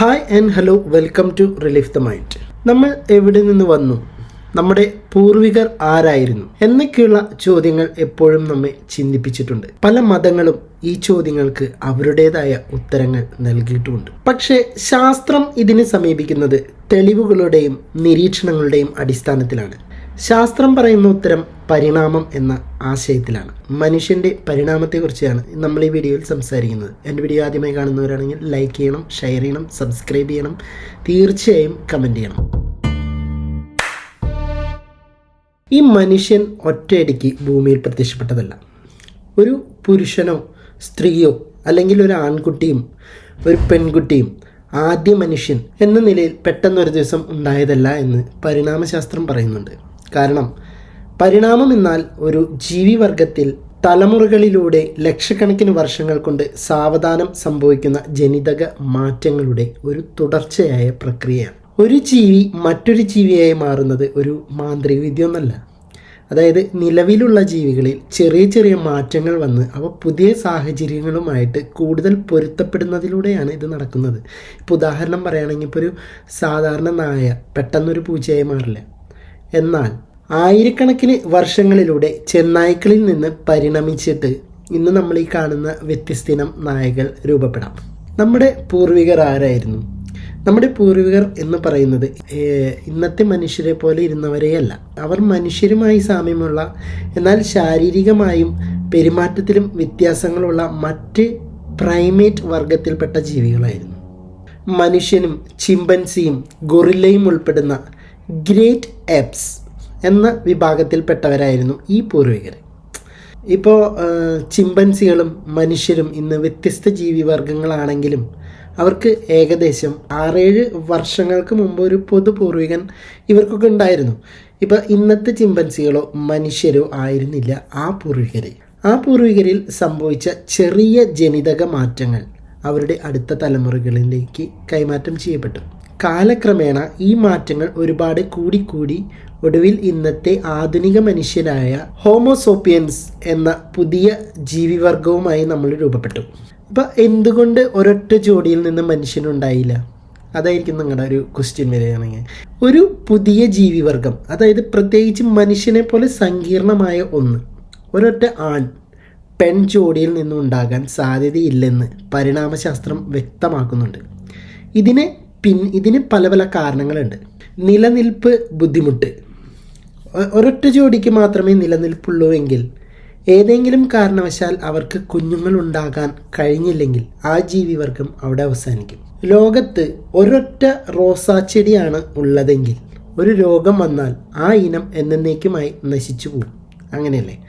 Hi and hello welcome to relief the mind നമ്മൾ എവിടെ നിന്ന് വന്നു? നമ്മുടെ പൂർവികർ ആരായിരുന്നു? എന്നൊക്കെയുള്ള ചോദ്യങ്ങൾ എപ്പോഴും നമ്മെ ചിന്തിപ്പിച്ചിട്ടുണ്ട്. പല മതങ്ങളും ഈ ചോദ്യങ്ങൾക്ക് അവരുടേതായ ഉത്തരങ്ങൾ നൽകിയിട്ടുമുണ്ട് പക്ഷേ ശാസ്ത്രം ഇതിനെ സമീപിക്കുന്നത് തെളിവുകളുടെയും നിരീക്ഷണങ്ങളുടെയും അടിസ്ഥാനത്തിലാണ്. ശാസ്ത്രം പറയുന്ന ഉത്തരം പരിണാമം എന്ന ആശയത്തിലാണ്. മനുഷ്യന്റെ പരിണാമത്തെക്കുറിച്ചാണ് നമ്മൾ ഈ വീഡിയോയിൽ സംസാരിക്കുന്നത്. എന്റെ വീഡിയോ ആദ്യമായി കാണുന്നവരാണെങ്കിൽ ലൈക്ക് ചെയ്യണം ഷെയർ ചെയ്യണം സബ്സ്ക്രൈബ് ചെയ്യണം തീർച്ചയായും കമന്റ് ചെയ്യണം. ഈ മനുഷ്യൻ ഒറ്റയടിക്ക് ഭൂമിയിൽ പ്രത്യക്ഷപ്പെട്ടതല്ല. ഒരു പുരുഷനോ സ്ത്രീയോ അല്ലെങ്കിൽ ഒരു ആൺകുട്ടിയും ഒരു പെൺകുട്ടിയും ആദ്യ മനുഷ്യൻ എന്ന നിലയിൽ പെട്ടെന്നൊരു ദിവസം ഉണ്ടായതല്ല എന്ന് പരിണാമശാസ്ത്രം പറയുന്നുണ്ട്. കാരണം പരിണാമം എന്നാൽ ഒരു ജീവിവർഗത്തിൽ തലമുറകളിലൂടെ ലക്ഷക്കണക്കിന് വർഷങ്ങൾ കൊണ്ട് സാവധാനം സംഭവിക്കുന്ന ജനിതക മാറ്റങ്ങളുടെ ഒരു തുടർച്ചയായ പ്രക്രിയയാണ്. ഒരു ജീവി മറ്റൊരു ജീവിയായി മാറുന്നത് ഒരു മാന്ത്രിക വിദ്യയൊന്നല്ല. അതായത് നിലവിലുള്ള ജീവികളിൽ ചെറിയ ചെറിയ മാറ്റങ്ങൾ വന്ന് അവ പുതിയ സാഹചര്യങ്ങളുമായിട്ട് കൂടുതൽ പൊരുത്തപ്പെടുന്നതിലൂടെയാണ് ഇത് നടക്കുന്നത്. ഇപ്പോൾ ഉദാഹരണം പറയുകയാണെങ്കിൽ ഇപ്പോൾ ഒരു സാധാരണ നായ പെട്ടെന്നൊരു പൂച്ചയായി മാറില്ല. എന്നാൽ ആയിരക്കണക്കിന് വർഷങ്ങളിലൂടെ ചെന്നായ്ക്കളിൽ നിന്ന് പരിണമിച്ചിട്ട് ഇന്ന് നമ്മൾ ഈ കാണുന്ന വ്യത്യസ്തിനം നായകൾ രൂപപ്പെടാം. നമ്മുടെ പൂർവികർ ആരായിരുന്നു? നമ്മുടെ പൂർവികർ എന്ന് പറയുന്നത് ഇന്നത്തെ മനുഷ്യരെ പോലെ ഇരുന്നവരെയല്ല. അവർ മനുഷ്യരുമായി സാമ്യമുള്ള എന്നാൽ ശാരീരികമായും പെരുമാറ്റത്തിലും വ്യത്യാസങ്ങളുള്ള മറ്റ് പ്രൈമേറ്റ് വർഗത്തിൽപ്പെട്ട ജീവികളായിരുന്നു. മനുഷ്യനും ചിമ്പൻസിയും ഗൊറില്ലയും ഉൾപ്പെടുന്ന ഗ്രേറ്റ് എപ്സ് എന്ന വിഭാഗത്തിൽപ്പെട്ടവരായിരുന്നു ഈ പൂർവികർ. ഇപ്പോൾ ചിമ്പൻസികളും മനുഷ്യരും ഇന്ന് വ്യത്യസ്ത ജീവിവർഗങ്ങളാണെങ്കിലും അവർക്ക് ഏകദേശം ആറേഴ് വർഷങ്ങൾക്ക് മുമ്പ് ഒരു പൊതു പൂർവികൻ ഇവർക്കൊക്കെ ഉണ്ടായിരുന്നു. ഇപ്പോൾ ഇന്നത്തെ ചിമ്പൻസികളോ മനുഷ്യരോ ആയിരുന്നില്ല ആ പൂർവികരെ ആ പൂർവികരിൽ സംഭവിച്ച ചെറിയ ജനിതക മാറ്റങ്ങൾ അവരുടെ അടുത്ത തലമുറകളിലേക്ക് കൈമാറ്റം ചെയ്യപ്പെട്ടു. കാലക്രമേണ ഈ മാറ്റങ്ങൾ ഒരുപാട് കൂടിക്കൂടി. ഒടുവിൽ ഇന്നത്തെ ആധുനിക മനുഷ്യനായ ഹോമോസോപ്പിയൻസ് എന്ന പുതിയ ജീവിവർഗവുമായി നമ്മൾ രൂപപ്പെട്ടു. ഇപ്പം എന്തുകൊണ്ട് ഒരൊറ്റ ജോഡിയിൽ നിന്ന് മനുഷ്യനുണ്ടായില്ല? അതായിരിക്കും നിങ്ങളുടെ ഒരു ക്വസ്റ്റ്യൻ വരികയാണെങ്കിൽ. ഒരു പുതിയ ജീവിവർഗം അതായത് പ്രത്യേകിച്ച് മനുഷ്യനെ പോലെ സങ്കീർണമായ ഒന്ന് ഒരൊറ്റ ആൺ പെൺ ജോഡിയിൽ നിന്നും ഉണ്ടാകാൻ സാധ്യതയില്ലെന്ന് പരിണാമശാസ്ത്രം വ്യക്തമാക്കുന്നുണ്ട്. ഇതിന് പിൻ ഇതിന് പല പല കാരണങ്ങളുണ്ട്. നിലനിൽപ്പ് ബുദ്ധിമുട്ട്. ഒരൊറ്റ ജോഡിക്ക് മാത്രമേ നിലനിൽപ്പുള്ളൂ എങ്കിൽ ഏതെങ്കിലും കാരണവശാൽ അവർക്ക് കുഞ്ഞുങ്ങൾ ഉണ്ടാകാൻ കഴിഞ്ഞില്ലെങ്കിൽ ആ ജീവിവർഗം അവിടെ അവസാനിക്കും. ലോകത്ത് ഒരൊറ്റ റോസാച്ചെടിയാണ് ഉള്ളതെങ്കിൽ ഒരു രോഗം വന്നാൽ ആ ഇനം എന്നേക്കുമായി നശിച്ചു പോകും. അങ്ങനെയല്ലേ?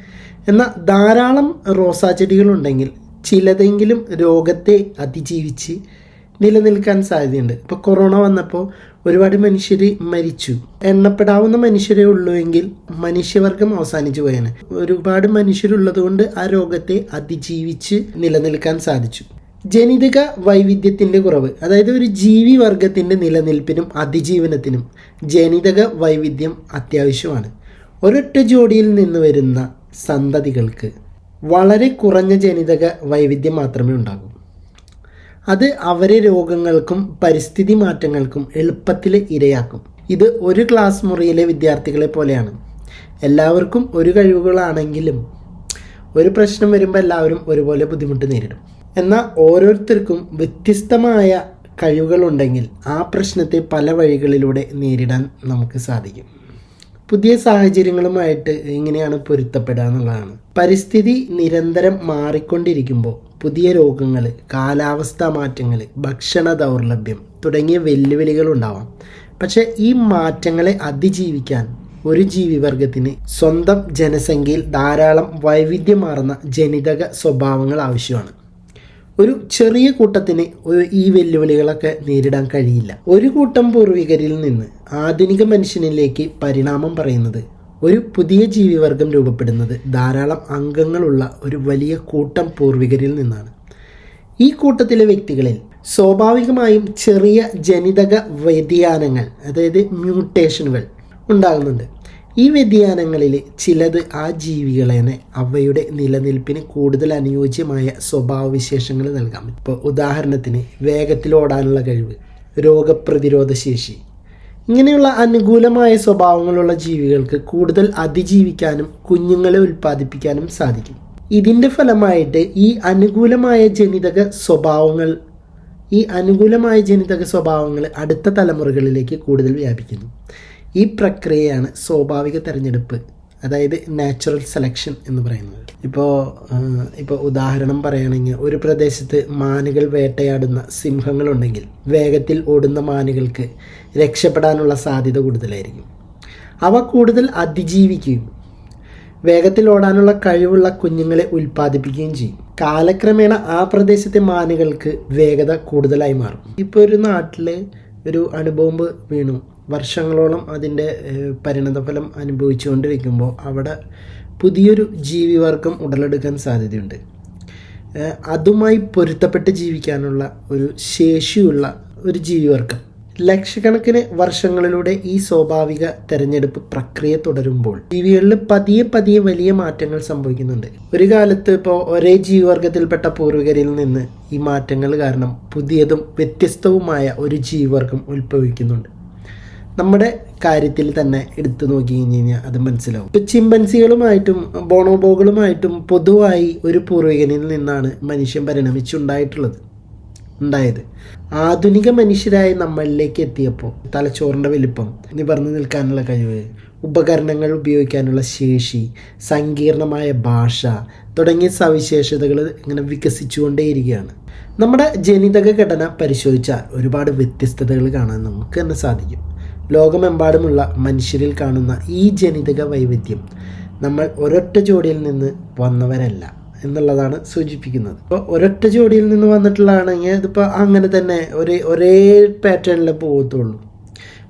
എന്നാൽ ധാരാളം റോസാച്ചെടികളുണ്ടെങ്കിൽ ചിലതെങ്കിലും രോഗത്തെ അതിജീവിച്ച് നിലനിൽക്കാൻ സാധ്യതയുണ്ട്. ഇപ്പോൾ കൊറോണ വന്നപ്പോൾ ഒരുപാട് മനുഷ്യർ മരിച്ചു. എണ്ണപ്പെടാവുന്ന മനുഷ്യരേ ഉള്ളൂ എങ്കിൽ മനുഷ്യവർഗം അവസാനിച്ചു പോയാണ് ഒരുപാട് മനുഷ്യരുള്ളത് കൊണ്ട് ആ രോഗത്തെ അതിജീവിച്ച് നിലനിൽക്കാൻ സാധിച്ചു. ജനിതക വൈവിധ്യത്തിന്റെ കുറവ് അതായത് ഒരു ജീവി വർഗത്തിന്റെ നിലനിൽപ്പിനും അതിജീവനത്തിനും ജനിതക വൈവിധ്യം അത്യാവശ്യമാണ്. ഒരൊറ്റ ജോഡിയിൽ നിന്ന് വരുന്ന സന്തതികൾക്ക് വളരെ കുറഞ്ഞ ജനിതക വൈവിധ്യം മാത്രമേ ഉണ്ടാകൂ. അത് അവരെ രോഗങ്ങൾക്കും പരിസ്ഥിതി മാറ്റങ്ങൾക്കും എളുപ്പത്തിൽ ഇരയാക്കും. ഇത് ഒരു ക്ലാസ് മുറിയിലെ വിദ്യാർത്ഥികളെ പോലെയാണ്. എല്ലാവർക്കും ഒരു കഴിവുകളാണെങ്കിലും ഒരു പ്രശ്നം വരുമ്പോൾ എല്ലാവരും ഒരുപോലെ ബുദ്ധിമുട്ട് നേരിടും. എന്നാൽ ഓരോരുത്തർക്കും വ്യത്യസ്തമായ കഴിവുകളുണ്ടെങ്കിൽ ആ പ്രശ്നത്തെ പല വഴികളിലൂടെ നേരിടാൻ നമുക്ക് സാധിക്കും. പുതിയ സാഹചര്യങ്ങളുമായിട്ട് എങ്ങനെയാണ് പൊരുത്തപ്പെടുക എന്നുള്ളതാണ്. പരിസ്ഥിതി നിരന്തരം മാറിക്കൊണ്ടിരിക്കുമ്പോൾ പുതിയ രോഗങ്ങൾ കാലാവസ്ഥാ മാറ്റങ്ങൾ ഭക്ഷണ ദൗർലഭ്യം തുടങ്ങിയ വെല്ലുവിളികൾ ഉണ്ടാവാം. പക്ഷേ ഈ മാറ്റങ്ങളെ അതിജീവിക്കാൻ ഒരു ജീവിവർഗത്തിന് സ്വന്തം ജനസംഖ്യയിൽ ധാരാളം വൈവിധ്യമാർന്ന ജനിതക സ്വഭാവങ്ങൾ ആവശ്യമാണ്. ഒരു ചെറിയ കൂട്ടത്തിന് ഈ വെല്ലുവിളികളൊക്കെ നേരിടാൻ കഴിയില്ല. ഒരു കൂട്ടം പൂർവികരിൽ നിന്ന് ആധുനിക മനുഷ്യനിലേക്ക് പരിണാമം പറയുന്നത് ഒരു പുതിയ ജീവിവർഗം രൂപപ്പെടുന്നത് ധാരാളം അംഗങ്ങളുള്ള ഒരു വലിയ കൂട്ടം പൂർവികരിൽ നിന്നാണ്. ഈ കൂട്ടത്തിലെ വ്യക്തികളിൽ സ്വാഭാവികമായും ചെറിയ ജനിതക വ്യതിയാനങ്ങൾ അതായത് മ്യൂട്ടേഷനുകൾ ഉണ്ടാകുന്നുണ്ട്. ഈ വ്യതിയാനങ്ങളിൽ ചിലത് ആ ജീവികളെ അവയുടെ നിലനിൽപ്പിന് കൂടുതൽ അനുയോജ്യമായ സ്വഭാവവിശേഷങ്ങൾ നൽകാം ഇപ്പോൾ ഉദാഹരണത്തിന് വേഗത്തിൽ ഓടാനുള്ള കഴിവ് രോഗപ്രതിരോധ ശേഷി ഇങ്ങനെയുള്ള അനുകൂലമായ സ്വഭാവങ്ങളുള്ള ജീവികൾക്ക് കൂടുതൽ അതിജീവിക്കാനും കുഞ്ഞുങ്ങളെ ഉൽപ്പാദിപ്പിക്കാനും സാധിക്കും. ഇതിന്റെ ഫലമായിട്ട് ഈ അനുകൂലമായ ജനിതക സ്വഭാവങ്ങൾ ഈ അനുകൂലമായ ജനിതക സ്വഭാവങ്ങൾ അടുത്ത തലമുറകളിലേക്ക് കൂടുതൽ വ്യാപിക്കുന്നു. ഈ പ്രക്രിയയാണ് സ്വാഭാവിക തെരഞ്ഞെടുപ്പ്. അതായത് നാച്ചുറൽ സെലക്ഷൻ എന്ന് പറയുന്നത്. ഇപ്പോൾ ഇപ്പോൾ ഉദാഹരണം പറയുകയാണെങ്കിൽ ഒരു പ്രദേശത്ത് മാനുകൾ വേട്ടയാടുന്ന സിംഹങ്ങളുണ്ടെങ്കിൽ വേഗത്തിൽ ഓടുന്ന മാനുകൾക്ക് രക്ഷപ്പെടാനുള്ള സാധ്യത കൂടുതലായിരിക്കും. അവ കൂടുതൽ അതിജീവിക്കുകയും വേഗത്തിൽ ഓടാനുള്ള കഴിവുള്ള കുഞ്ഞുങ്ങളെ ഉൽപ്പാദിപ്പിക്കുകയും ചെയ്യും. കാലക്രമേണ ആ പ്രദേശത്തെ മാനുകൾക്ക് വേഗത കൂടുതലായി മാറും. ഇപ്പോൾ ഒരു നാട്ടിൽ ഒരു അണുബോംബ് വീണു. വർഷങ്ങളോളം അതിന്റെ പരിണതഫലം അനുഭവിച്ചുകൊണ്ടിരിക്കുമ്പോൾ അവിടെ പുതിയൊരു ജീവിവർഗം ഉടലെടുക്കാൻ സാധ്യതയുണ്ട്. അതുമായി പൊരുത്തപ്പെട്ട് ജീവിക്കാനുള്ള ഒരു ശേഷിയുള്ള ഒരു ജീവിവർഗം. ലക്ഷക്കണക്കിന് വർഷങ്ങളിലൂടെ ഈ സ്വാഭാവിക തെരഞ്ഞെടുപ്പ് പ്രക്രിയ തുടരുമ്പോൾ ജീവികളിൽ പതിയെ പതിയെ വലിയ മാറ്റങ്ങൾ സംഭവിക്കുന്നുണ്ട്. ഒരു കാലത്ത് ഇപ്പോൾ ഒരേ ജീവിവർഗത്തിൽപ്പെട്ട പൂർവികരിൽ നിന്ന് ഈ മാറ്റങ്ങൾ കാരണം പുതിയതും വ്യത്യസ്തവുമായ ഒരു ജീവിവർഗം ഉത്ഭവിക്കുന്നുണ്ട്. നമ്മുടെ കാര്യത്തിൽ തന്നെ എടുത്തു നോക്കി കഴിഞ്ഞ് കഴിഞ്ഞാൽ അത് മനസ്സിലാവും. ഇപ്പം ചിമ്പൻസികളുമായിട്ടും ബോണോബോകളുമായിട്ടും പൊതുവായി ഒരു പൂർവികനിൽ നിന്നാണ് മനുഷ്യൻ പരിണമിച്ചുണ്ടായിട്ടുള്ളത് ഉണ്ടായത്. ആധുനിക മനുഷ്യരായ നമ്മളിലേക്ക് എത്തിയപ്പോൾ തലച്ചോറിന്റെ വലിപ്പം നിവർന്നു നിൽക്കാനുള്ള കഴിവ് ഉപകരണങ്ങൾ ഉപയോഗിക്കാനുള്ള ശേഷി സങ്കീർണമായ ഭാഷ തുടങ്ങിയ സവിശേഷതകൾ ഇങ്ങനെ വികസിച്ചുകൊണ്ടേയിരിക്കുകയാണ്. നമ്മുടെ ജനിതക ഘടന പരിശോധിച്ചാൽ ഒരുപാട് വ്യത്യസ്തതകൾ കാണാൻ നമുക്ക് തന്നെ സാധിക്കും. ലോകമെമ്പാടുമുള്ള മനുഷ്യരിൽ കാണുന്ന ഈ ജനിതക വൈവിധ്യം നമ്മൾ ഒരൊറ്റ ജോഡിയിൽ നിന്ന് വന്നവരല്ല എന്നുള്ളതാണ് സൂചിപ്പിക്കുന്നത്. ഇപ്പോൾ ഒരൊറ്റ ജോഡിയിൽ നിന്ന് വന്നിട്ടുള്ളതാണെങ്കിൽ ഇതിപ്പോൾ അങ്ങനെ തന്നെ ഒരേ ഒരേ പാറ്റേണിൽ പോകത്തുള്ളൂ.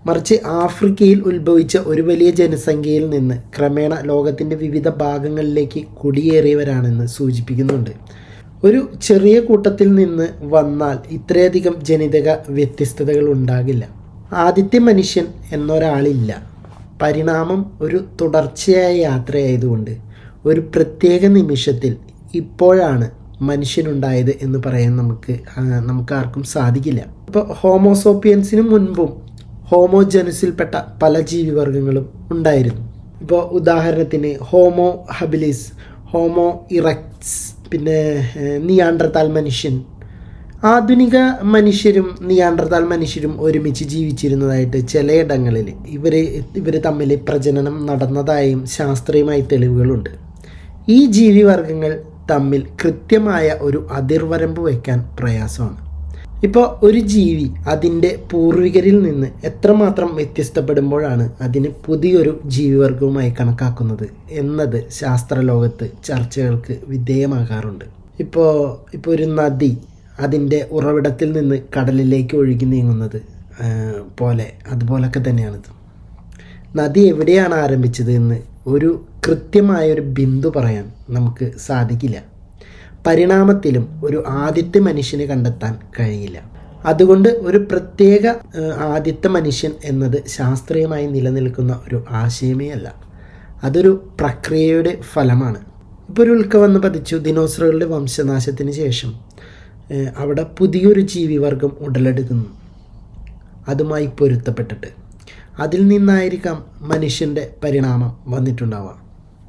മറിച്ച് ആഫ്രിക്കയിൽ ഉത്ഭവിച്ച ഒരു വലിയ ജനസംഖ്യയിൽ നിന്ന് ക്രമേണ ലോകത്തിന്റെ വിവിധ ഭാഗങ്ങളിലേക്ക് കുടിയേറിയവരാണെന്ന് സൂചിപ്പിക്കുന്നുണ്ട്. ഒരു ചെറിയ കൂട്ടത്തിൽ നിന്ന് വന്നാൽ ഇത്രയധികം ജനിതക വ്യത്യസ്തതകൾ ഉണ്ടാകില്ല. ആദ്യത്തെ മനുഷ്യൻ എന്നൊരാളില്ല. പരിണാമം ഒരു തുടർച്ചയായ യാത്രയായതുകൊണ്ട് ഒരു പ്രത്യേക നിമിഷത്തിൽ ഇപ്പോഴാണ് മനുഷ്യനുണ്ടായത് എന്ന് പറയാൻ നമുക്ക് നമുക്ക് ആർക്കും സാധിക്കില്ല. ഇപ്പോൾ ഹോമോസോപ്പിയൻസിന് മുൻപും ഹോമോജനസിൽപ്പെട്ട പല ജീവിവർഗങ്ങളും ഉണ്ടായിരുന്നു. ഇപ്പോൾ ഉദാഹരണത്തിന് ഹോമോ ഹബിലിസ് ഹോമോ ഇറക്സ് പിന്നെ നിയാണ്ടർത്താൽ മനുഷ്യൻ ആധുനിക മനുഷ്യരും നിയാണ്ടർതാൽ മനുഷ്യരും ഒരുമിച്ച് ജീവിച്ചിരുന്നതായിട്ട് ചിലയിടങ്ങളിൽ ഇവർ ഇവർ തമ്മിൽ പ്രജനനം നടന്നതായും ശാസ്ത്രീയമായി തെളിവുകളുണ്ട്. ഈ ജീവിവർഗങ്ങൾ തമ്മിൽ കൃത്യമായ ഒരു അതിർവരമ്പ് വയ്ക്കാൻ പ്രയാസമാണ്. ഇപ്പോൾ ഒരു ജീവി അതിന്റെ പൂർവികരിൽ നിന്ന് എത്രമാത്രം വ്യത്യസ്തപ്പെടുമ്പോഴാണ് അതിന് പുതിയൊരു ജീവിവർഗവുമായി കണക്കാക്കുന്നത് എന്നത് ശാസ്ത്രലോകത്ത് ചർച്ചകൾക്ക് വിധേയമാകാറുണ്ട്. ഇപ്പോൾ ഇപ്പോൾ ഒരു നദി അതിന്റെ ഉറവിടത്തിൽ നിന്ന് കടലിലേക്ക് ഒഴുകി നീങ്ങുന്നത് പോലെ. അതുപോലൊക്കെ തന്നെയാണിത്. നദി എവിടെയാണ് ആരംഭിച്ചത് എന്ന് ഒരു കൃത്യമായ ഒരു ബിന്ദു പറയാൻ നമുക്ക് സാധിക്കില്ല. പരിണാമത്തിലും ഒരു ആദ്യത്തെ മനുഷ്യനെ കണ്ടെത്താൻ കഴിയില്ല. അതുകൊണ്ട് ഒരു പ്രത്യേക ആദ്യത്തെ മനുഷ്യൻ എന്നത് ശാസ്ത്രീയമായി നിലനിൽക്കുന്ന ഒരു ആശയമേ അല്ല. അതൊരു പ്രക്രിയയുടെ ഫലമാണ്. ഇപ്പോൾ ഒരു ഉൽക്ക വന്ന് പതിച്ചു ദിനോസറുകളുടെ വംശനാശത്തിന് ശേഷം അവിടെ പുതിയൊരു ജീവിവർഗം ഉടലെടുക്കുന്നു. അതുമായി പൊരുത്തപ്പെട്ടിട്ട്. അതിൽ നിന്നായിരിക്കാം മനുഷ്യന്റെ പരിണാമം വന്നിട്ടുണ്ടാവുക.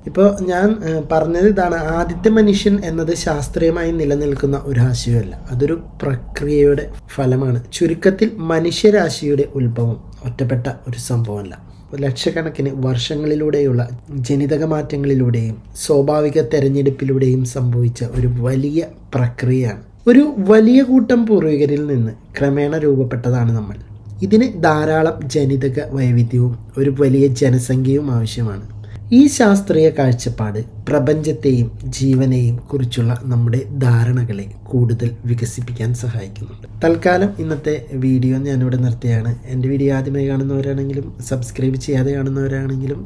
ഇപ്പോൾ ഞാൻ പറഞ്ഞത് ഇതാണ്. ആദ്യത്തെ മനുഷ്യൻ എന്നത് ശാസ്ത്രീയമായി നിലനിൽക്കുന്ന ഒരു ആശയമല്ല. അതൊരു പ്രക്രിയയുടെ ഫലമാണ്. ചുരുക്കത്തിൽ മനുഷ്യരാശിയുടെ ഉത്ഭവം ഒറ്റപ്പെട്ട ഒരു സംഭവമല്ല. ലക്ഷക്കണക്കിന് വർഷങ്ങളിലൂടെയുള്ള ജനിതക മാറ്റങ്ങളിലൂടെയും സ്വാഭാവിക തെരഞ്ഞെടുപ്പിലൂടെയും സംഭവിച്ച ഒരു വലിയ പ്രക്രിയയാണ്. ഒരു വലിയ കൂട്ടം പൂർവികരിൽ നിന്ന് ക്രമേണ രൂപപ്പെട്ടതാണ് നമ്മൾ. ഇതിന് ധാരാളം ജനിതക വൈവിധ്യവും ഒരു വലിയ ജനസംഖ്യയും ആവശ്യമാണ്. ഈ ശാസ്ത്രീയ കാഴ്ചപ്പാട് പ്രപഞ്ചത്തെയും ജീവനെയും കുറിച്ചുള്ള നമ്മുടെ ധാരണകളെ കൂടുതൽ വികസിപ്പിക്കാൻ സഹായിക്കുന്നുണ്ട്. തൽക്കാലം ഇന്നത്തെ വീഡിയോ ഞാനിവിടെ നിർത്തിയാണ്. എന്റെ വീഡിയോ ആദ്യമായി കാണുന്നവരാണെങ്കിലും സബ്സ്ക്രൈബ് ചെയ്യാതെ കാണുന്നവരാണെങ്കിലും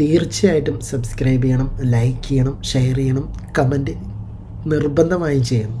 തീർച്ചയായിട്ടും സബ്സ്ക്രൈബ് ചെയ്യണം ലൈക്ക് ചെയ്യണം ഷെയർ ചെയ്യണം കമന്റ് നിർബന്ധമായും ചെയ്യണം.